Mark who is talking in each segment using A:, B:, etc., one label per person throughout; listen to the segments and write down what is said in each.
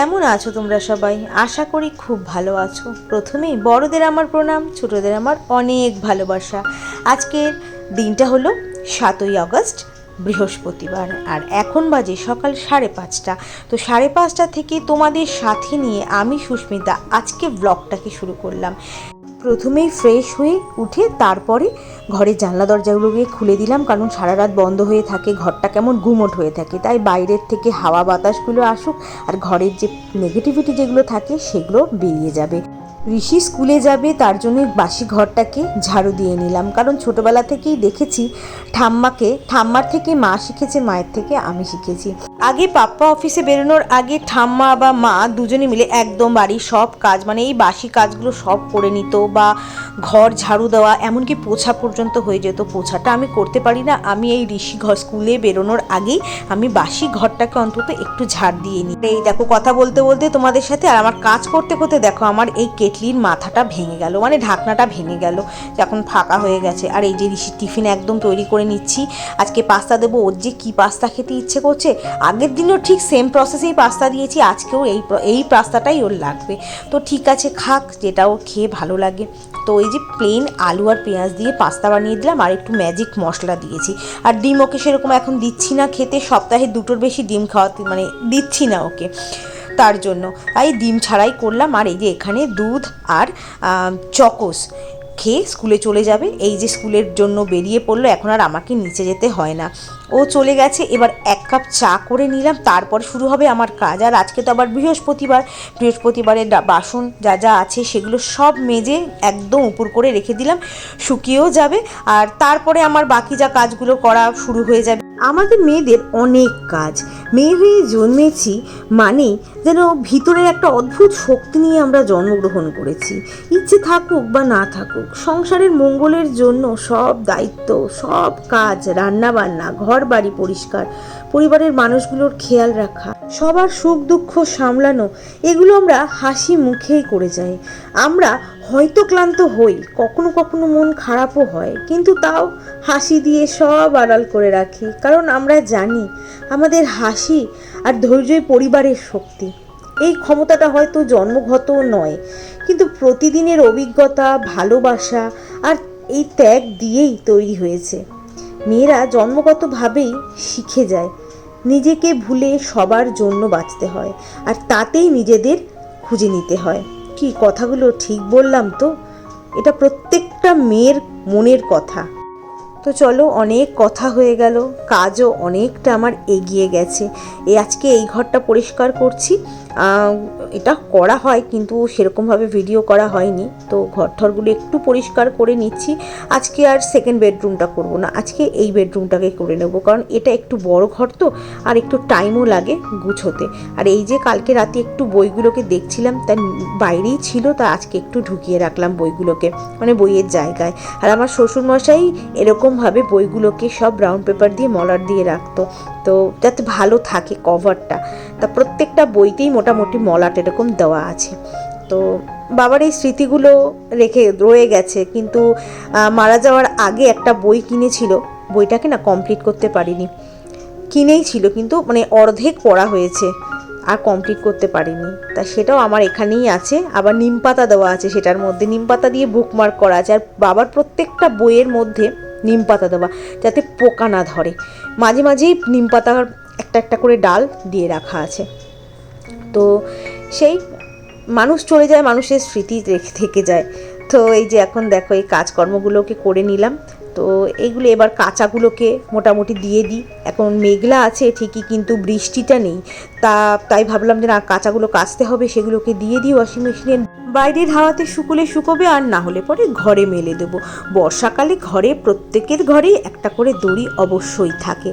A: কেমন আছো তোমরা সবাই? আশা করি খুব ভালো আছো। প্রথমেই বড়দের আমার প্রণাম, ছোটদের আমার অনেক ভালোবাসা। আজকের দিনটা হলো সাতই আগস্ট, বৃহস্পতিবার, আর এখন বাজে সকাল সাড়ে পাঁচটা। তো সাড়ে পাঁচটা থেকে তোমাদের সাথে নিয়ে আমি সুস্মিতা আজকে ব্লগটাকে শুরু করলাম। প্রথমেই ফ্রেশ হয়ে উঠে তারপরে ঘরের জানলা দরজাগুলোকে খুলে দিলাম, কারণ সারা রাত বন্ধ হয়ে থাকে, ঘরটা কেমন গুমট হয়ে থাকে। তাই বাইরের থেকে হাওয়া বাতাসগুলো আসুক আর ঘরের যে নেগেটিভিটি যেগুলো থাকে সেগুলো বেরিয়ে যাবে। ঋষি স্কুলে যাবে, তার জন্য বাসি ঘরটাকে ঝাড়ু দিয়ে নিলাম। কারণ ছোটবেলা থেকেই দেখেছি ঠাম্মাকে, ঠাম্মার থেকে মা শিখেছে, মায়ের থেকে আমি শিখেছি। আগে পাপ্পা অফিসে বেরোনোর আগে ঠাম্মা বা মা দুজনে মিলে একদম বাড়ির সব কাজ মানে এই বাসি কাজগুলো সব করে নিত বা ঘর ঝাড়ু দেওয়া, এমনকি পোছা পর্যন্ত হয়ে যেত। পোছাটা আমি করতে পারি না। আমি এই ঋষি ঘর স্কুলে বেরোনোর আগেই আমি বাসি ঘরটাকে অন্তত একটু ঝাড় দিয়ে নিই। এই দেখো, কথা বলতে বলতে তোমাদের সাথে আর আমার কাজ করতে করতে দেখো, আমার এই কেটলির মাথাটা ভেঙে গেল মানে ঢাকনাটা ভেঙে গেল এখন ফাঁকা হয়ে গেছে। আর এই যে ঋষির টিফিন একদম তৈরি করে নিচ্ছি, আজকে পাস্তা দেবো, ওর যে কী পাস্তা খেতে ইচ্ছে করছে, আগের দিনও ঠিক সেম প্রসেসেই পাস্তা দিয়েছি, আজকেও এই এই পাস্তাটাই ওর লাগবে। তো ঠিক আছে খাক, যেটা ও খেয়ে ভালো লাগে। তো এই যে প্লেন আলু আর পেঁয়াজ দিয়ে পাস্তা বানিয়ে দিলাম, আর একটু ম্যাজিক মশলা দিয়েছি। আর ডিম ওকে সেরকম এখন দিচ্ছি না খেতে, সপ্তাহে দুটোর বেশি ডিম খাওয়াতে মানে দিচ্ছি না ওকে। তার জন্য। তাই ডিম ছাড়াই করলাম। আর এই যে এখানে দুধ আর চকোস খেয়ে স্কুলে চলে যাবে। এই যে স্কুলের জন্য বেরিয়ে পড়ল, এখন আর আমাকে নিচে যেতে হয় না। ও চলে গেছে। এবার এক কাপ চা করে নিলাম। তারপর শুরু হবে আমার কাজ। আর আজকে তো আবার বৃহস্পতিবার। বৃহস্পতিবারের বাসন যা যা আছে সেগুলো সব মেজে একদম উপর করে রেখে দিলাম। শুকিয়েও যাবে। আর তারপরে আমার বাকি যা কাজগুলো করা শুরু হয়ে যাবে। আমাদের মেয়েদের অনেক কাজ। মেয়ে হয়ে জন্মেছি মানে যেন ভিতরের একটা অদ্ভুত শক্তি নিয়ে আমরা জন্মগ্রহণ করেছি। ইচ্ছে থাকুক বা না থাকুক, সংসারের মঙ্গলের জন্য সব দায়িত্ব, সব কাজ রান্না বান্না ঘর বাড়ি পরিষ্কার, পরিবারের মানুষগুলোর খেয়াল রাখা, সবার সুখ দুঃখ সামলানো, এগুলো আমরা হাসি মুখেই করে যাই। আমরা হয়তো ক্লান্ত হই, কখনো কখনো মন খারাপও হয়, কিন্তু তাও হাসি দিয়ে সব আড়াল করে রাখি, কারণ আমরা জানি আমাদের হাসি আর ধৈর্যই পরিবারের শক্তি। এই ক্ষমতাটা হয়তো জন্মগত নয়, কিন্তু প্রতিদিনের অভিজ্ঞতা, ভালোবাসা আর এই ত্যাগ দিয়েই তৈরি হয়েছে। মেয়েরা জন্মগতভাবেই শিখে যায়, নিজেকে ভুলে সবার জন্য বাঁচতে হয়, আর তাতেই নিজেদের খুঁজে নিতে হয়। কি কথাগুলো ঠিক বললাম তো? এটা প্রত্যেকটা মেয়ের মনের কথা। তো চলো, অনেক কথা হয়ে গেল, কাজও অনেকটা আমার এগিয়ে গেছে। এই আজকে এই ঘরটা পরিষ্কার করছি। এটা করা হয়, কিন্তু সেরকমভাবে ভিডিও করা হয়নি। তো ঘর ঠরগুলো একটু পরিষ্কার করে নিচ্ছি। আজকে আর সেকেন্ড বেডরুমটা করব না। আজকে এই বেডরুমটাকে করে নেব। কারণ এটা একটু বড় ঘর তো, আর একটু টাইমও লাগে গুছোতে। আর এই যে কালকে রাতে একটু বইগুলোকে দেখছিলাম, তার বাইরেই ছিল, তা আজকে একটু ঢুকিয়ে রাখলাম বইগুলোকে। মানে বইয়ের জায়গায়। আর আমার শ্বশুরমশাই এরকমভাবে বইগুলোকে সব ব্রাউন পেপার দিয়ে মলার দিয়ে রাখতো। তো যাতে ভালো থাকে কভারটা তা প্রত্যেকটা বইতেই মোটামুটি মলাট এরকম দেওয়া আছে। তো বাবার এই স্মৃতিগুলো রেখে রয়ে গেছে, কিন্তু মারা যাওয়ার আগে একটা বই কিনেছিল। বইটাকে না কমপ্লিট করতে পারিনি। কিনেই ছিল, কিন্তু মানে অর্ধেক পড়া হয়েছে, আর কমপ্লিট করতে পারিনি। তা সেটাও আমার এখানেই আছে। আবার নিম পাতা দেওয়া আছে সেটার মধ্যে। নিম পাতা দিয়ে বুকমার্ক করা আছে। আর বাবার প্রত্যেকটা বইয়ের মধ্যে নিম পাতা দেওয়া, যাতে পোকা না ধরে। মাঝে মাঝেই নিম পাতার একটা একটা করে ডাল দিয়ে রাখা আছে। তো সেই মানুষ চলে যায়, মানুষের স্মৃতি থেকে যায়। তো এই যে এখন দেখো এই কাজকর্মগুলোকে করে নিলাম। তো এইগুলো এবার কাঁচাগুলোকে মোটামুটি দিয়ে দিই। এখন মেঘলা আছে ঠিকই, কিন্তু বৃষ্টিটা নেই। তা, তাই ভাবলাম যে না, কাঁচাগুলো কাচতে হবে, সেগুলোকে দিয়ে দিই ওয়াশিং মেশিনে বাইরের হাওয়াতে শুকোলে শুকোবে, আর না হলে পরে ঘরে মেলে দেবো। বর্ষাকালে ঘরে, প্রত্যেকের ঘরেই একটা করে দড়ি অবশ্যই থাকে,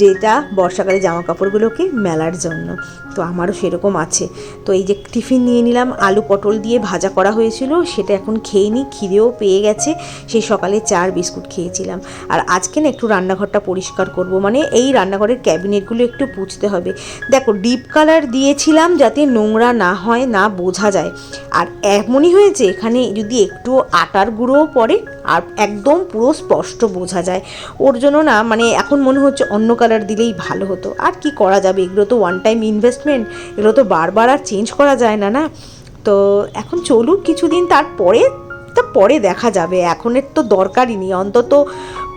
A: যেটা বর্ষাকালে জামা কাপড়গুলোকে মেলার জন্য। তো আমারও সেরকম আছে। তো এই যে টিফিন নিয়ে নিলাম, আলু পটল দিয়ে ভাজা করা হয়েছিল, সেটা এখন খেয়ে নিই, খিদেও পেয়ে গেছে, সেই সকালে চার বিস্কুট খেয়েছিলাম। আর আজকে না একটু রান্নাঘরটা পরিষ্কার করব মানে এই রান্নাঘরের ক্যাবিনেটগুলো একটু পুছতে হবে। দেখো, ডিপ কালার দিয়েছিলাম যাতে নোংরা না হয়, না বোঝা যায়। আর এমনই হয়েছে, এখানে যদি একটু আটার গুঁড়োও পড়ে আর একদম পুরো স্পষ্ট বোঝা যায়। ওর জন্য না মানে এখন মনে হচ্ছে অন্য কালার দিলেই ভালো হতো। আর কি করা যাবে? এগুলো তো ওয়ান টাইম ইনভেস্টমেন্ট এগুলো তো বারবার আর চেঞ্জ করা যায় না না? তো এখন চলুক, কিছুদিন তারপরে তা পরে দেখা যাবে। এখনের তো দরকারই নেই। অন্তত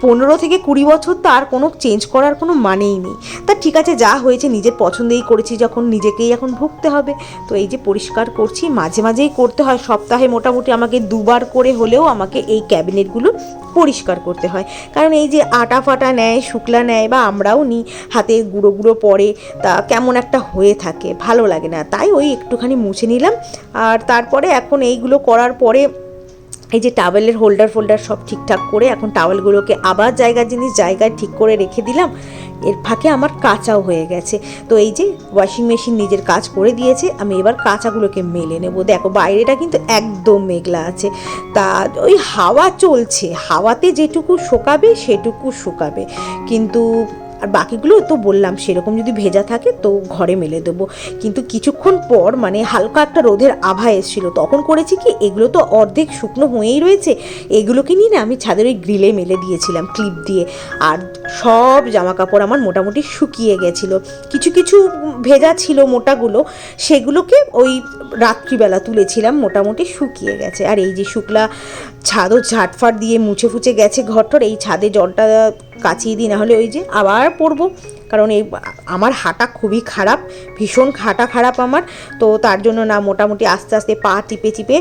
A: পনেরো থেকে কুড়ি বছর তো আর কোনো চেঞ্জ করার কোনো মানেই নেই। তা ঠিক আছে, যা হয়েছে নিজের পছন্দেই করেছি, যখন নিজেকেই এখন ভুগতে হবে। তো এই যে পরিষ্কার করছি, মাঝে মাঝেই করতে হয়, সপ্তাহে মোটামুটি আমাকে দুবার করে হলেও আমাকে এই ক্যাবিনেটগুলো পরিষ্কার করতে হয়। কারণ এই যে আটা ফাটা নেয়, শুকলা নেয় বা আমরাও নিই, হাতে গুঁড়ো গুঁড়ো পড়ে, তা কেমন একটা হয়ে থাকে, ভালো লাগে না। তাই ওই একটুখানি মুছে নিলাম। আর তারপরে এখন এইগুলো করার পরে এই যে টাওয়েলের হোল্ডার ফোল্ডার সব ঠিকঠাক করে এখন টাওয়েলগুলোকে আবার জায়গার জিনিস জায়গায় ঠিক করে রেখে দিলাম। এর ফাঁকে আমার কাঁচাও হয়ে গেছে। তো এই যে ওয়াশিং মেশিন নিজের কাজ করে দিয়েছে, আমি এবার কাঁচাগুলোকে মেলে নেব। দেখো বাইরেটা কিন্তু একদম মেঘলা আছে। তা ওই হাওয়া চলছে, হাওয়াতে যেটুকু শোকাবে সেটুকু শুকাবে। কিন্তু আর বাকিগুলো তো বললাম, সেরকম যদি ভেজা থাকে তো ঘরে মেলে দেবো। কিন্তু কিছুক্ষণ পর মানে হালকা একটা রোদের আভা এসেছিল। তখন করেছি কি, এগুলো তো অর্ধেক শুকনো হয়েই রয়েছে, এগুলোকে নিয়ে না আমি ছাদের ওই গ্রিলে মেলে দিয়েছিলাম ক্লিপ দিয়ে। আর সব জামা কাপড় আমার মোটামুটি শুকিয়ে গেছিল। কিছু কিছু ভেজা ছিল মোটাগুলো, সেগুলোকে ওই রাত্রিবেলা তুলেছিলাম, মোটামুটি শুকিয়ে গেছে। আর এই যে শুকলা ছাদও ঝাটফাট দিয়ে মুছে ফুচে গেছে ঘরটর, এই ছাদে জলটা কাচিয়ে দিই না হলে ওই যে আবার পরবো কারণ এই, আমার হাঁটা খুবই খারাপ, ভীষণ হাঁটা খারাপ আমার। তো তার জন্য না মোটামুটি আস্তে আস্তে পা টিপে চিপে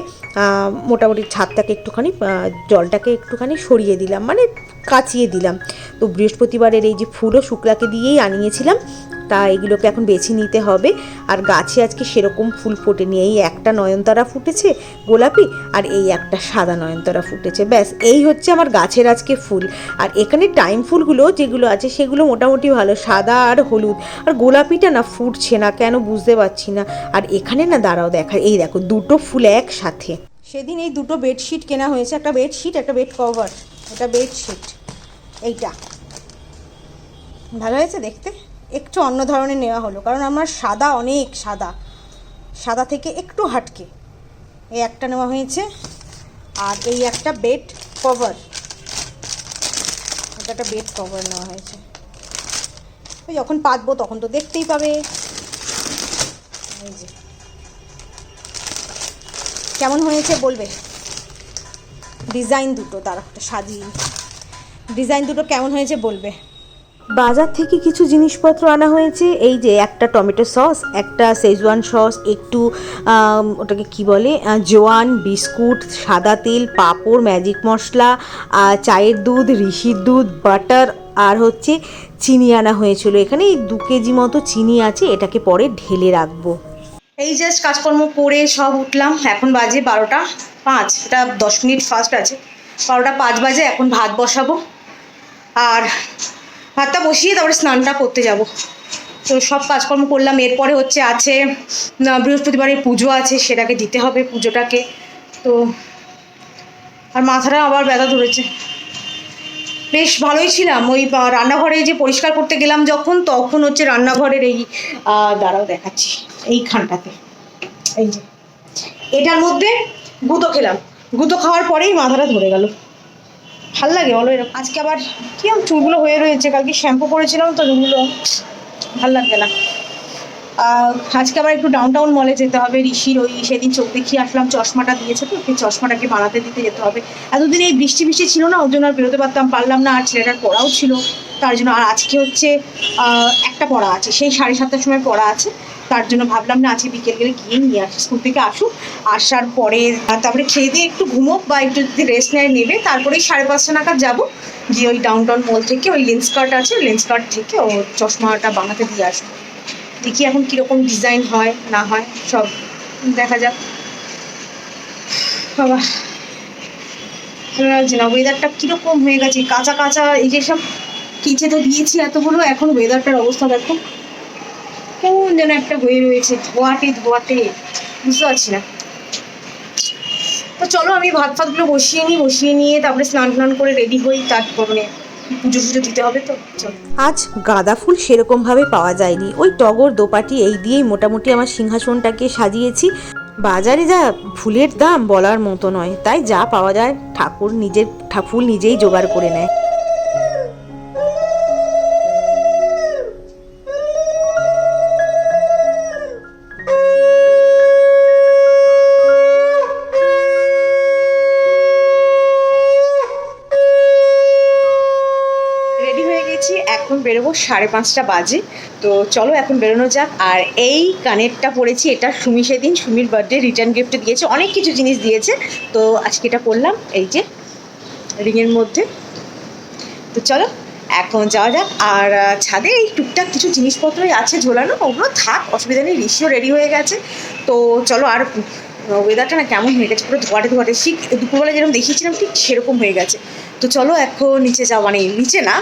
A: মোটামুটি ছাদটাকে একটুখানি জলটাকে একটুখানি সরিয়ে দিলাম মানে কাচিয়ে দিলাম। তো বৃহস্পতিবারের এই যে ফুলও শুক্লাকে দিয়েই আনিয়েছিলাম তা এগুলোকে এখন বেছে নিতে হবে। আর গাছে আজকে সেরকম ফুল ফোটেনি। এই একটা নয়নতারা ফুটেছে গোলাপি, আর এই একটা সাদা নয়নতারা ফুটেছে। ব্যাস, এই হচ্ছে আমার গাছের আজকে ফুল। আর এখানে টাইম ফুলগুলো যেগুলো আছে, সেগুলো মোটামুটি ভালো। সাদা আর হলুদ। আর গোলাপিটা না ফুটছে না, কেন বুঝতে পারছি না। আর এখানে না, দাঁড়াও দেখা, এই দেখো, দুটো ফুল একসাথে।
B: সেদিন এই দুটো বেডশিট কেনা হয়েছে, একটা বেডশিট, একটা বেড কভার এটা বেডশিট। এইটা। ভালো হয়েছে দেখতে? একটু অন্য ধরনের নেওয়া হলো। কারণ আমার সাদা অনেক সাদা। সাদা থেকে একটু হাটকে। এই একটা নেওয়া হয়েছে। আর এই একটা বেড কভার একটা বেড কভার নেওয়া হয়েছে। যখন পাতবো তখন তো দেখতেই পাবে। এই যে। কেমন হয়েছে বলবে? ডিজাইন দুটো তার একটা সাজিয়ে। ডিজাইন দুটো কেমন হয়েছে বলবে?
A: বাজার থেকে কিছু জিনিসপত্র আনা হয়েছে। এই যে একটা টমেটো সস, একটা সেজওয়ান সস, একটু ওটাকে কি বলে? জোয়ান, বিস্কুট, সাদা তেল, পাঁপড়, ম্যাজিক মশলা চায়ের দুধ, ঋষির দুধ, বাটার, আর হচ্ছে চিনি আনা হয়েছিল। এখানে এই দু কেজি মতো চিনি আছে, এটাকে পরে ঢেলে রাখব।
B: এই জাস্ট কাজকর্ম করে সব উঠলাম। এখন বাজে বারোটা পাঁচ, এটা দশ মিনিট ফাস্ট আছে। বারোটা পাঁচ বাজে, এখন ভাত বসাবো। আর ভাতটা বসিয়ে তারপরে স্নানটা করতে যাব। তো সব কাজকর্ম করলাম। এরপরে হচ্ছে আছে বৃহস্পতিবারের পুজো আছে, সেটাকে দিতে হবে পুজোটাকে। তো আর মাথাটা আবার ব্যথা ধরেছে। বেশ ভালোই ছিলাম। ওই রান্নাঘরে যে পরিষ্কার করতে গেলাম যখন, তখন হচ্ছে রান্নাঘরের এই দাঁড়াও দেখাচ্ছি এইখানটাতে। এই যে। এটার মধ্যে গুঁতো খেলাম। গুঁতো খাওয়ার পরেই মাথাটা ধরে গেল। ভালো লাগে বলো এরকম। আজকে আবার কি চুলগুলো হয়ে রয়েছে, কালকে শ্যাম্পু করেছিলাম তো চুলগুলো। ভালো লাগবে না। আজকে আবার একটু ডাউন টাউন মলে যেতে হবে, ঋষির ওই সেদিন চোখ দেখিয়ে আসলাম, চশমাটা দিয়েছে তো, সেই চশমাটাকে বানাতে দিতে যেতে হবে। এতদিন এই বৃষ্টি বৃষ্টি ছিল না, ওর জন্য আর বেরোতে পারতাম পারলাম না, আর ছেলেটার পড়াও ছিল। তার জন্য আর আজকে হচ্ছে একটা পড়া আছে, সেই সাড়ে সাতটার সময় পড়া আছে। তার জন্য ভাবলাম, না, আজকে বিকেল গেলে গিয়ে নিয়ে আসি। স্কুল থেকে আসুক, আসার পরে তারপরে খেয়ে দিয়ে একটু ঘুমোক বা একটু যদি রেস্ট নেয়, নেবে। তারপরেই সাড়ে পাঁচটা নাগাদ যাব। গিয়ে ওই ডাউন টাউন মল থেকে ওই লেন্স কার্ট আছে লেন্স কার্ট থেকে ও চশমাটা বানাতে দিয়ে আসব। দেখি এখন কীরকম ডিজাইন হয়, না হয়, সব দেখা যাক। বাবা, ভালো লাগছে না। ওয়েদারটা কীরকম হয়ে গেছে? কাঁচা কাঁচা, এই যে সব কিচে তো দিয়েছি এতগুলো, এখন ওয়েদারটার অবস্থা দেখো। কেমন যেন একটা হয়ে রয়েছে, ধোয়াটে ধোয়াটে, বুঝতে পারছি না। তো চলো আমি ভাত ফাতগুলো বসিয়ে নিই, বসিয়ে নিয়ে তারপরে স্নান টান করে রেডি হই, তারপরে তো
A: আজ গাঁদা ফুল সেরকমভাবে পাওয়া যায়নি। ওই টগর দোপাটি এই দিয়েই মোটামুটি আমার সিংহাসনটাকে সাজিয়েছি। বাজারে যা ফুলের দাম বলার মতো নয়, তাই যা পাওয়া যায় ঠাকুর নিজের ফুল নিজেই জোগাড় করে নেয়।
B: বেরোবো সাড়ে পাঁচটা বাজে। তো চলো এখন বেরোনো যাক। আর এই কানেরটা পরেছি, এটা সুমি সেদিন, সুমির বার্থডে রিটার্ন গিফট দিয়েছে, অনেক কিছু জিনিস দিয়েছে। তো আজকে এটা পরলাম, এই যে রিংয়ের মধ্যে। তো চলো, এখন যাওয়া যাক। আর ছাদে এই টুকটাক কিছু জিনিসপত্রই আছে ঝোলানো। ওগুলো থাক, অসুবিধা নেই ঋষিও রেডি হয়ে গেছে। তো চলো আর ওয়েদারটা না কেমন হয়ে গেছে? পুরো ধোয়াটে ধোয়াটে। শীত দুপুরবেলা যেরকম দেখিয়েছিলাম, ঠিক সেরকম হয়ে গেছে। তো চলো এখন নিচে যাওয়া মানে নিচে না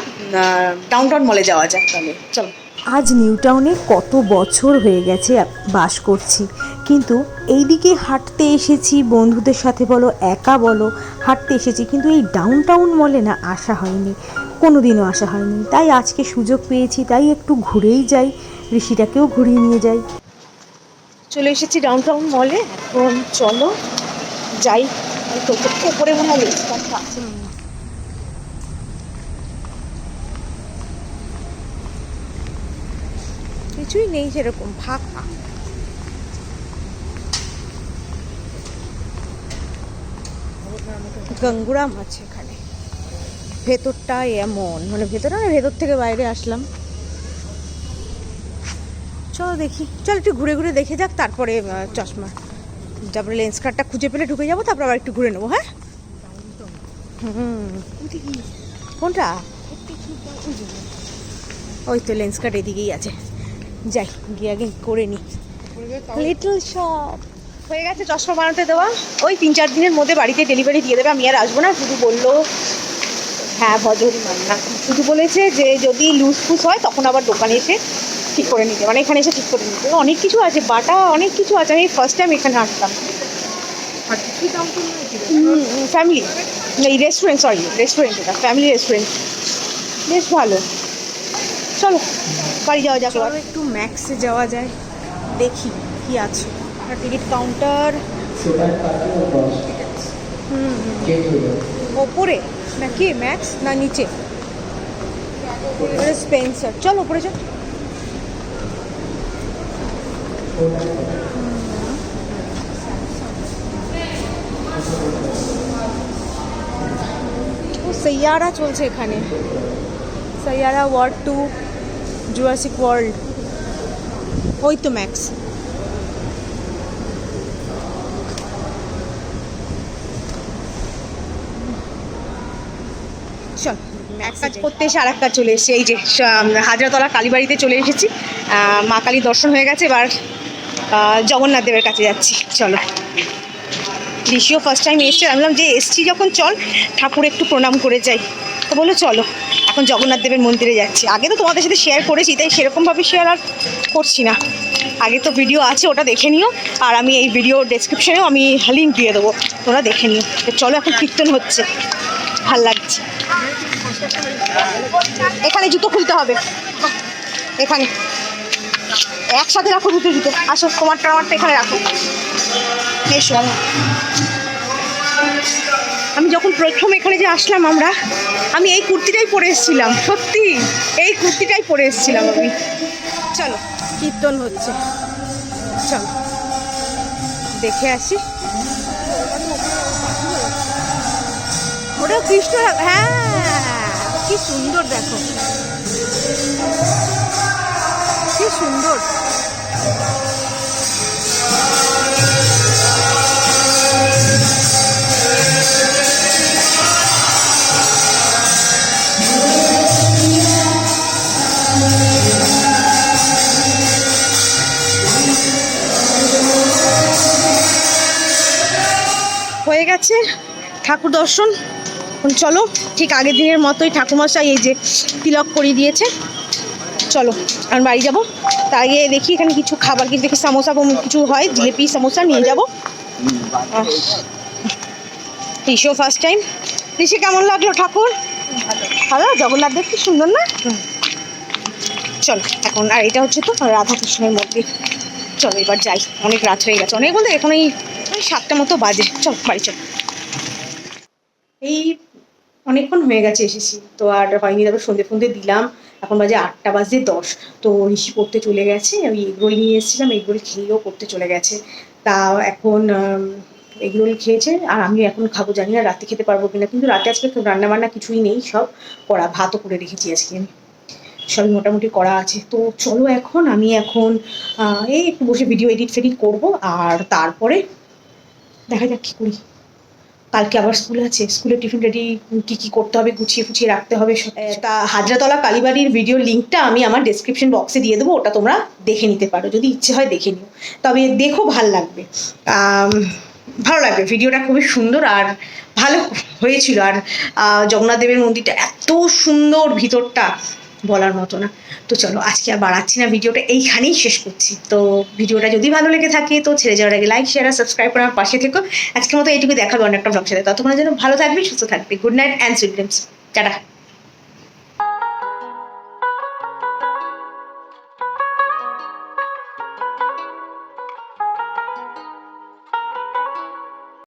B: ডাউন টাউন মলে যাওয়া যাক তাহলে। চলো।
A: আজ নিউ টাউনে কত বছর হয়ে গেছে বাস করছি। কিন্তু এইদিকে হাঁটতে এসেছি, বন্ধুদের সাথে বলো, একা বলো, হাঁটতে এসেছি। কিন্তু এই ডাউন টাউন মলে না আসা হয়নি। কোনো দিনও আসা হয়নি। তাই আজকে সুযোগ পেয়েছি, তাই একটু ঘুরেই যাই, ঋষিটাকেও ঘুরিয়ে নিয়ে যাই।
B: চলে এসেছি ডাউন টাউন মলে এখন চলো, যাই। উপরে মনে হয়
A: কিছুই নেই সেরকম, ফাঁকা। গঙ্গুরাম আছে এখানে। ভেতরটা এমন মানে ভেতরে ভেতর থেকে বাইরে আসলাম। চলো দেখি। চল একটু ঘুরে ঘুরে দেখে যাক, তারপরে চশমা। তারপরে লেন্স কার্ডটা খুঁজে পেলে ঢুকে যাব, তারপর আবার একটু ঘুরে নেব হ্যাঁ? কোনটা? ওই তো লেন্স কার্ড এদিকেই আছে। যাই, গিয়ে আগে করে নি। লিটল শপ
B: হয়ে গেছে চশমা বানাতে দেওয়া। ওই তিন চার দিনের মধ্যে বাড়িতে ডেলিভারি দিয়ে দেবে, আমি আর আসব না, শুধু বলল হ্যাঁ ভজরি মান্না। শুধু বলেছে যে যদি লুজ ফুস হয়, তখন আবার দোকানে এসে ঠিক করে নিতে মানে এখানে এসে ঠিক করে নিতে। অনেক কিছু আছে বাটা অনেক কিছু আছে আমি ফার্স্ট টাইম এখানে আসতাম ফ্যামিলি এই রেস্টুরেন্ট সরি রেস্টুরেন্ট এটা ফ্যামিলি রেস্টুরেন্ট বেশ ভালো। চলো বাড়ি যাওয়া যাক
A: একটু ম্যাক্সে যাওয়া যায় দেখি কি আছে। টিকিট কাউন্টার হুম। ওপরে? না কি ম্যাক্স না নিচে? স্পেন্সার চল ওপরে চল ও সৈয়ারা চলছে এখানে। Saiyaara war two, Jurassic World. ওই তো ম্যাক্স।
B: কাজ করতে এসে আর এক কাজ চলে এসেছি। এই যে হাজরাতলা কালীবাড়িতে চলে এসেছি। মা কালী দর্শন হয়ে গেছে, এবার জগন্নাথ দেবের কাছে যাচ্ছি। চলো। ঋষিও ফার্স্ট টাইম এসছে। আমি বললাম যে এসছি যখন, চল ঠাকুর একটু প্রণাম করে যাই। তো বলল, চলো, এখন জগন্নাথ দেবের মন্দিরে যাচ্ছি। আগে তো তোমাদের সাথে শেয়ার করেছি, তাই সেরকমভাবে শেয়ার আর করছি না। আগে তো ভিডিও আছে, ওটা দেখে নিও। আর আমি এই ভিডিও ডেসক্রিপশনেও আমি লিঙ্ক দিয়ে দেবো। তোমরা দেখে নিও। তো চলো, এখন কীর্তন হচ্ছে। ভালো লাগছে। এখানে জুতো খুলতে হবে। এখানে। একসাথে রাখো দুটো জুতো আসো, তোমারটা, আমারটা এখানে রাখো। এসো। আমি যখন প্রথম এখানে যে আসলাম আমরা, আমি এই কুর্তিটাই পরে এসেছিলাম, সত্যি। এই কুর্তিটাই পরে এসেছিলাম আমি। চলো,
A: কীর্তন হচ্ছে। চলো, দেখে আসি। ওটা কৃষ্ণ হ্যাঁ কি সুন্দর দেখো। কি সুন্দর।
B: হয়ে গেছে ঠাকুর দর্শন। চলো, ঠিক আগের দিনের মতোই ঠাকুমশাই এই যে তিলক করিয়ে দিয়েছে। চলো আমি বাড়ি যাব। তার আগে দেখি এখানে কিছু খাবার কিছু দেখি সামোসা কিছু হয়, জিলেপি, সামোসা নিয়ে যাব। ঋষিও ফার্স্ট টাইম ঋষি, কেমন লাগল ঠাকুর? ভালো। জগন্নাথ দেব কি সুন্দর না? চলো, এখন আর এটা হচ্ছে তো রাধাকৃষ্ণের মন্দির। চলো, এবার যাই। অনেক রাত হয়ে গেছে। অনেক বলতে এখন এই সাতটা মতো বাজে। চল, বাড়ি চল। এই অনেকক্ষণ হয়ে গেছে এসেছি। তো আর হয়নি, তারপর সন্ধে ফন্দে দিলাম। এখন বাজে আটটা বাজে দশ। তো ঋষি পড়তে চলে গেছে, আমি এগরোল নিয়ে এসেছিলাম, এগরোল খেয়েও পড়তে চলে গেছে। তা এখন এগরোল খেয়েছে, আর আমি এখন খাব, জানি না রাতে খেতে পারব কিনা। কিন্তু রাতে আজকে রান্না বান্না কিছুই নেই, সব করা ভাতও করে রেখেছি আজকে আমি। সবই মোটামুটি করা আছে। তো চলো এখন, আমি এখন এই একটু বসে ভিডিও এডিট ফেডিট করব, আর তারপরে দেখা যাক কী করি। কালকে আবার স্কুল আছে। স্কুলে টিফিন রেডি কী কী করতে হবে গুছিয়ে ফুছিয়ে রাখতে হবে তা হাজরাতলা কালীবাড়ির ভিডিও লিঙ্কটা আমি আমার ডেসক্রিপশন বক্সে দিয়ে দেবো ওটা তোমরা দেখে নিতে পারো। যদি ইচ্ছে হয় দেখে নিও। তবে দেখো ভালো লাগবে। ভালো লাগবে। ভিডিওটা খুবই সুন্দর আর ভালো হয়েছিল। আর জগন্নাথ দেবের মন্দিরটা এত সুন্দর ভিতরটা। বলার মতো না। তো চলো, আজকে আর বাড়াচ্ছি না, ভিডিওটা এইখানেই শেষ করছি। তো ভিডিওটা যদি ভালো লেগে থাকে, তো ছেড়ে যাওয়ার আগে লাইক শেয়ার আর সাবস্ক্রাইব করে আমার পাশে থেকো। আজকের মতো এইটুকু দেখাবে অনেকটা ব্লগ সাথে। ততক্ষণের জন্য ভালো থাকবে, সুস্থ থাকবে। Good night and sweet dreams tata.